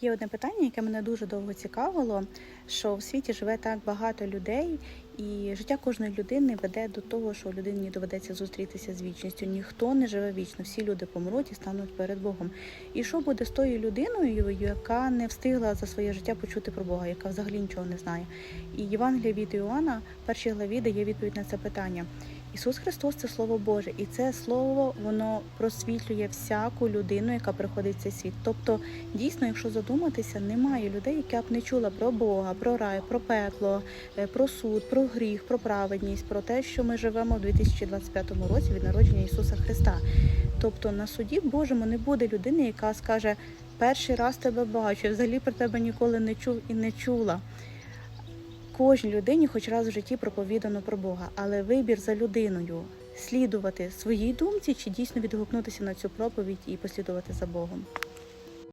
Є одне питання, яке мене дуже довго цікавило, що в світі живе так багато людей, і життя кожної людини веде до того, що людині доведеться зустрітися з вічністю. Ніхто не живе вічно, всі люди помруть і стануть перед Богом. І що буде з тою людиною, яка не встигла за своє життя почути про Бога, яка взагалі нічого не знає? І Євангелія від Іоанна, в першій главі, дає відповідь на це питання. Ісус Христос це Слово Боже, і це слово воно просвітлює всяку людину, яка приходить в цей світ. Тобто, дійсно, якщо задуматися, немає людей, яка б не чула про Бога, про рай, про пекло, е, про суд, про гріх, про праведність, про те, що ми живемо в 2025 році від народження Ісуса Христа. Тобто на суді Божому не буде людини, яка скаже: перший раз тебе бачу, взагалі про тебе ніколи не чув і не чула. Кожній людині хоч раз в житті проповідано про Бога, але вибір за людиною слідувати своїй думці чи дійсно відгукнутися на цю проповідь і послідувати за Богом.